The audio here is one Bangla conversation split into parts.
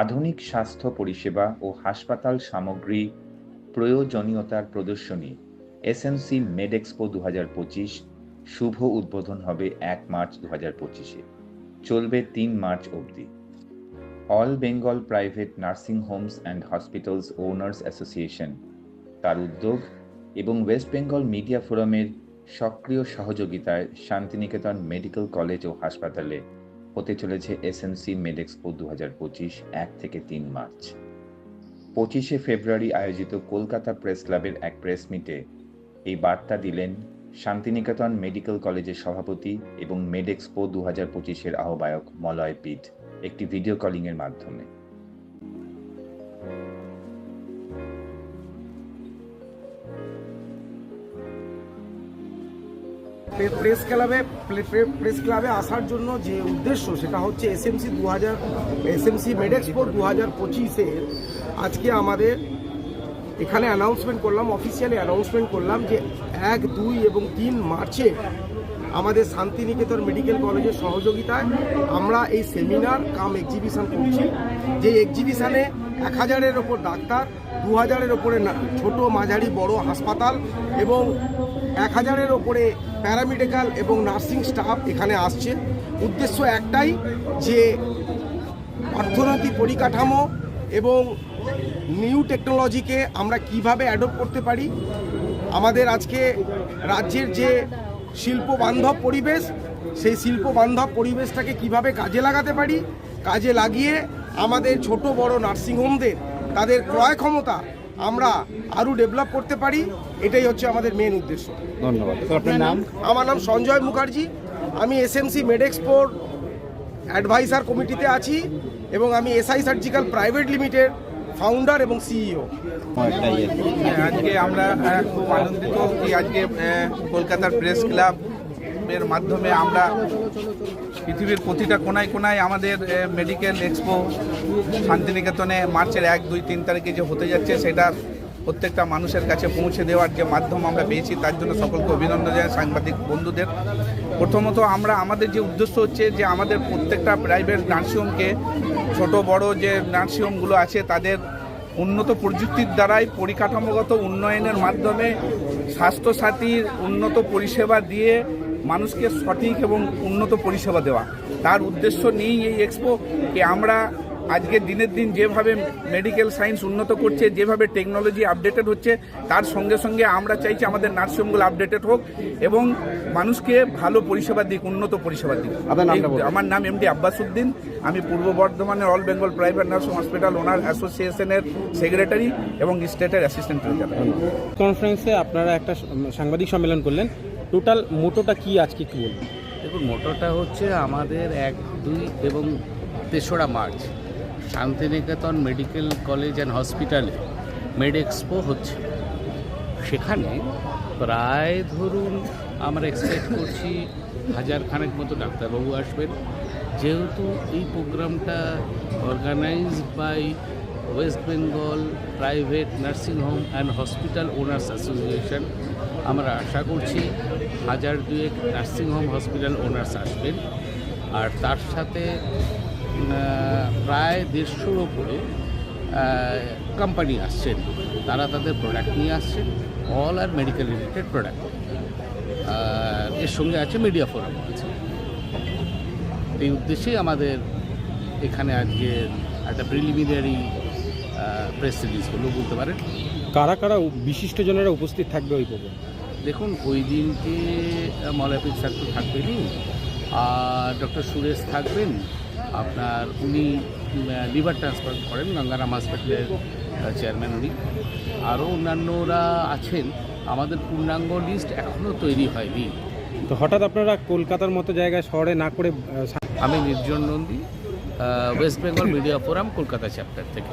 আধুনিক স্বাস্থ্য পরিষেবা ও হাসপাতাল সামগ্রী প্রয়োজনীয়তার প্রদর্শনী এসএমসি মেডেক্সপো দু হাজার পঁচিশ শুভ উদ্বোধন হবে এক মার্চ দু হাজার পঁচিশে। চলবে তিন মার্চ অবধি। All Bengal private nursing homes and hospitals owners association তার উদ্যোগ এবং ওয়েস্ট বেঙ্গল মিডিয়া ফোরামের সক্রিয় সহযোগিতায় শান্তিনিকেতন মেডিকেল কলেজ ও হাসপাতালে হতে চলেছে এসএমসি মেডেক্সপো দু হাজার পঁচিশ, এক থেকে তিন মার্চ। পঁচিশে ফেব্রুয়ারি আয়োজিত কলকাতা প্রেস ক্লাবের এক প্রেস মিটে এই বার্তা দিলেন শান্তিনিকেতন মেডিকেল কলেজের সভাপতি এবং মেড এক্সপো দু হাজার পঁচিশের আহ্বায়ক মলয় পিঠ একটি ভিডিও কলিংয়ের মাধ্যমে। প্রেস ক্লাবে প্রেস ক্লাবে আসার জন্য যে উদ্দেশ্য সেটা হচ্ছে এস এসএমসি দু হাজার এস এসএমসি মেডেক্সপোর দু হাজার পঁচিশে আজকে আমাদের এখানে অ্যানাউন্সমেন্ট করলাম অফিসিয়ালি অ্যানাউন্সমেন্ট করলাম যে এক, দুই এবং তিন মার্চে আমাদের শান্তিনিকেতন মেডিকেল কলেজের সহযোগিতায় আমরা এই সেমিনার কাম এক্সিবিশন করছি। যে এক্সিবিশনে এক হাজারের ওপর ডাক্তার দু হাজারের ওপরে ছোট মাঝারি বড় হাসপাতাল এবং এক হাজারের ওপরে প্যারামেডিক্যাল এবং নার্সিং স্টাফ এখানে আসছে। উদ্দেশ্য একটাই যে অর্থনৈতিক পরিকাঠামো এবং নিউ টেকনোলজিকে আমরা কীভাবে অ্যাডপ্ট করতে পারি, আমাদের আজকে রাজ্যের যে শিল্প বান্ধব পরিবেশ, সেই শিল্প বান্ধব পরিবেশটাকে কীভাবে কাজে লাগাতে পারি, কাজে লাগিয়ে আমাদের ছোট বড় নার্সিংহোমদের তাদের ক্রয় ক্ষমতা আমরা আরও ডেভেলপ করতে পারি এটাই হচ্ছে আমাদের মেন উদ্দেশ্য। ধন্যবাদ। আপনার নাম? আমার নাম সঞ্জয় মুখার্জি। আমি এসএমসি মেডেক্সপোর অ্যাডভাইসার কমিটিতে আছি এবং আমি SI surgical private limited founder এবং E সিইও ইয়ে। হ্যাঁ, আজকে আমরা খুব আনন্দিত। কি আজকে কলকাতার প্রেস ক্লাব এর মাধ্যমে আমরা পৃথিবীর প্রতিটা কোনায় কোনায় আমাদের মেডিকেল এক্সপো শান্তিনিকেতনে মার্চের এক, দুই, তিন তারিখে যে হতে যাচ্ছে, সেটা প্রত্যেকটা মানুষের কাছে পৌঁছে দেওয়ার যে মাধ্যম আমরা পেয়েছি, তার জন্য সকলকে অভিনন্দন জানাই সাংবাদিক বন্ধুদের। প্রথমত আমরা, আমাদের যে উদ্দেশ্য হচ্ছে যে আমাদের প্রত্যেকটা প্রাইভেট নার্সিংহোমকে ছোট, বড় যে নার্সিংহোমগুলো আছে, তাদের উন্নত প্রযুক্তির দ্বারাই পরিকাঠামোগত উন্নয়নের মাধ্যমে স্বাস্থ্যসাথীর উন্নত পরিষেবা দিয়ে মানুষকে সঠিক এবং উন্নত পরিষেবা দেওয়া। তার উদ্দেশ্য নিয়েই এই এক্সপো কে আমরা আজকে দিনের দিন যেভাবে মেডিকেল সায়েন্স উন্নত করছে যেভাবে টেকনোলজি আপডেটেড হচ্ছে তার সঙ্গে সঙ্গে আমরা চাইছি আমাদের নার্সিংহোমগুলো আপডেটেড হোক এবং মানুষকে ভালো পরিষেবা দিক উন্নত পরিষেবা দিক। আমার নাম এমডি আব্বাস উদ্দিন আমি পূর্ব বর্ধমানের all Bengal private nursing hospital owner অ্যাসোসিয়েশনের সেক্রেটারি এবং স্টেটের অ্যাসিস্ট্যান্ট কনফারেন্সে আপনারা একটা সাংবাদিক সম্মেলন করলেন। টোটাল মোটোটা কি আজকে কি বলবেন দেখুন, মোটোটা হচ্ছে আমাদের এক, দুই এবং তেসরা March Santiniketan medical college and হসপিটালে মেড এক্সপো হচ্ছে। সেখানে প্রায় ধরুন আমরা এক্সপেক্ট করছি হাজার খানেক মতো ডাক্তারবাবু আসবেন। যেহেতু এই প্রোগ্রামটা organised by west Bengal private nursing home and hospital owners association আমরা আশা করছি হাজার দুয়েক নার্সিং হোম হসপিটাল ওনার্স আসবেন। আর তার সাথে প্রায় দেড়শোর ওপরে কোম্পানি আসছেন। তারা তাদের প্রোডাক্ট নিয়ে আসছেন। অল আর মেডিকেল রিলেটেড প্রোডাক্টের সঙ্গে আছে মিডিয়া ফোরাম আছে। এই উদ্দেশ্যেই আমাদের এখানে আজকে একটা প্রিলিমিনারি প্রেস রিলিজ হলো বলতে পারেন। কারা কারা বিশিষ্টজনেরা উপস্থিত থাকবে ওই প্রোগ্রাম দেখুন ওই দিনকে মলাপিক স্যার তো থাকবেনই। আর ডক্টর সুরেশ থাকবেন। আপনার উনি লিভার ট্রান্সফার করেন গঙ্গারাম হসপিটালের চেয়ারম্যান উনি। আরও অন্যান্যরা আছেন। আমাদের পূর্ণাঙ্গ লিস্ট এখনও তৈরি হয়নি। তো হঠাৎ আপনারা কলকাতার মতো জায়গায় শহরে না করে আমি Nirjan Nandi west Bengal media forum Kolkata chapter থেকে।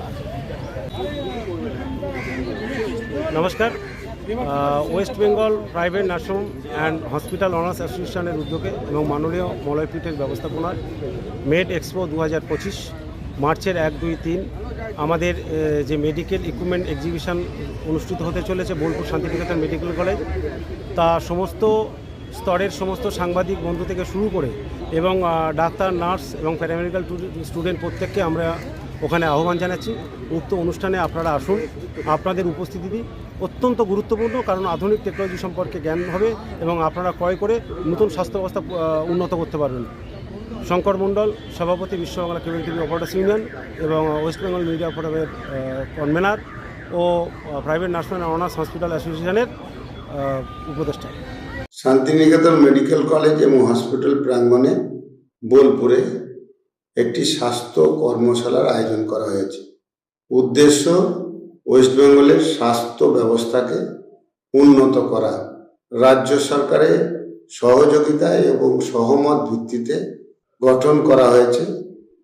নমস্কার। West Bengal private nursing and hospital owners অ্যাসোসিয়েশনের উদ্যোগে এবং মাননীয় মলয়পীঠের ব্যবস্থাপনায় মেড এক্সপো দু হাজার পঁচিশ, মার্চের এক, দুই, তিন, আমাদের যে মেডিকেল ইকুইপমেন্ট এক্সিবিশন অনুষ্ঠিত হতে চলেছে বোলপুর শান্তিনিকেতন মেডিকেল কলেজ, তা সমস্ত স্তরের সমস্ত সাংবাদিক বন্ধু থেকে শুরু করে এবং ডাক্তার, নার্স এবং প্যারামেডিক্যাল স্টুডেন্ট প্রত্যেককে আমরা ওখানে আহ্বান জানাচ্ছি। উক্ত অনুষ্ঠানে আপনারা আসুন। আপনাদের উপস্থিতি অত্যন্ত গুরুত্বপূর্ণ কারণ আধুনিক টেকনোলজি সম্পর্কে জ্ঞান হবে এবং আপনারা ক্রয় করে নতুন স্বাস্থ্য ব্যবস্থা উন্নত করতে পারবেন। শঙ্কর মণ্ডল, সভাপতি Biswabangla cable TV operators union এবং ওয়েস্ট বেঙ্গল মিডিয়া ফোরামের কনভেনার ও প্রাইভেট নার্সম্যান অনার্স হসপিটাল অ্যাসোসিয়েশনের উপদেষ্টা। শান্তিনিকেতন মেডিকেল কলেজ এবং হসপিটাল প্রাঙ্গণে বোলপুরে একটি স্বাস্থ্য কর্মশালার আয়োজন করা হয়েছে। উদ্দেশ্য ওয়েস্ট বেঙ্গলের স্বাস্থ্য ব্যবস্থাকে উন্নত করা। রাজ্য সরকারের সহযোগিতায় এবং সহমত ভিত্তিতে গঠন করা হয়েছে।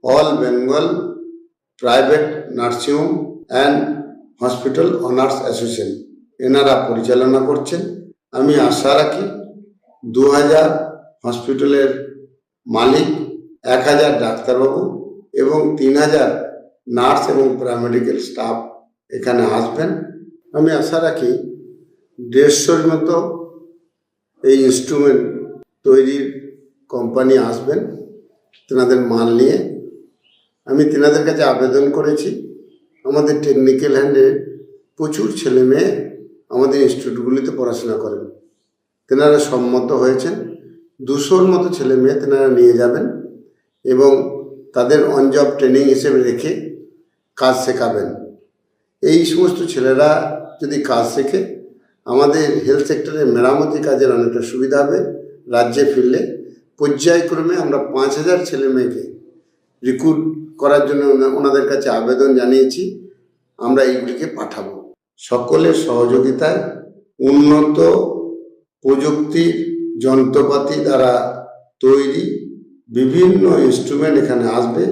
All Bengal private nursing home and hospital owners association. এনারা পরিচালনা করছেন। আমি আশা রাখি দু হাজার হসপিটালের মালিক এক হাজার ডাক্তারবাবু এবং তিন হাজার নার্স এবং প্যারামেডিক্যাল স্টাফ এখানে আসবেন। আমি আশা রাখি দেড়শোর মতো এই ইনস্ট্রুমেন্ট তৈরির কোম্পানি আসবেন, তেনাদের মাল নিয়ে। আমি তেনাদের কাছে আবেদন করেছি। আমাদের টেকনিক্যাল হ্যান্ডে প্রচুর ছেলে মেয়ে আমাদের ইনস্টিটিউটগুলিতে পড়াশোনা করেন। তেনারা সম্মত হয়েছেন। দুশোর মতো ছেলে মেয়ে তেনারা নিয়ে যাবেন। এবং তাদের অন জব ট্রেনিং হিসেবে রেখে কাজ শেখাবেন। এই সমস্ত ছেলেরা যদি কাজ শেখে, আমাদের হেলথ সেক্টরে মেরামতি কাজের অনেকটা সুবিধা হবে। রাজ্যে ফিরলে পর্যায়ক্রমে আমরা পাঁচ হাজার ছেলে মেয়েকে রিক্রুট করার জন্য ওনা- ওনাদের কাছে আবেদন জানিয়েছি। আমরা এইগুলিকে পাঠাবো। সকলের সহযোগিতায় উন্নত প্রযুক্তির যন্ত্রপাতি দ্বারা তৈরি বিভিন্ন ইনস্ট্রুমেন্ট এখানে আসবে,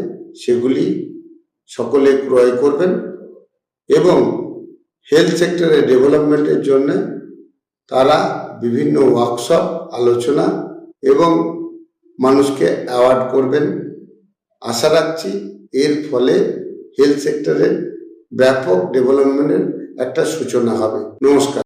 সেগুলি সকলে ক্রয় করবেন এবং হেলথ সেক্টরের ডেভেলপমেন্টের জন্য তারা বিভিন্ন ওয়ার্কশপ আলোচনা এবং মানুষকে অ্যাওয়ার্ড করবেন। আশা রাখছি এর ফলে হেলথ সেক্টরের ব্যাপক ডেভেলপমেন্টের একটা সূচনা হবে। নমস্কার।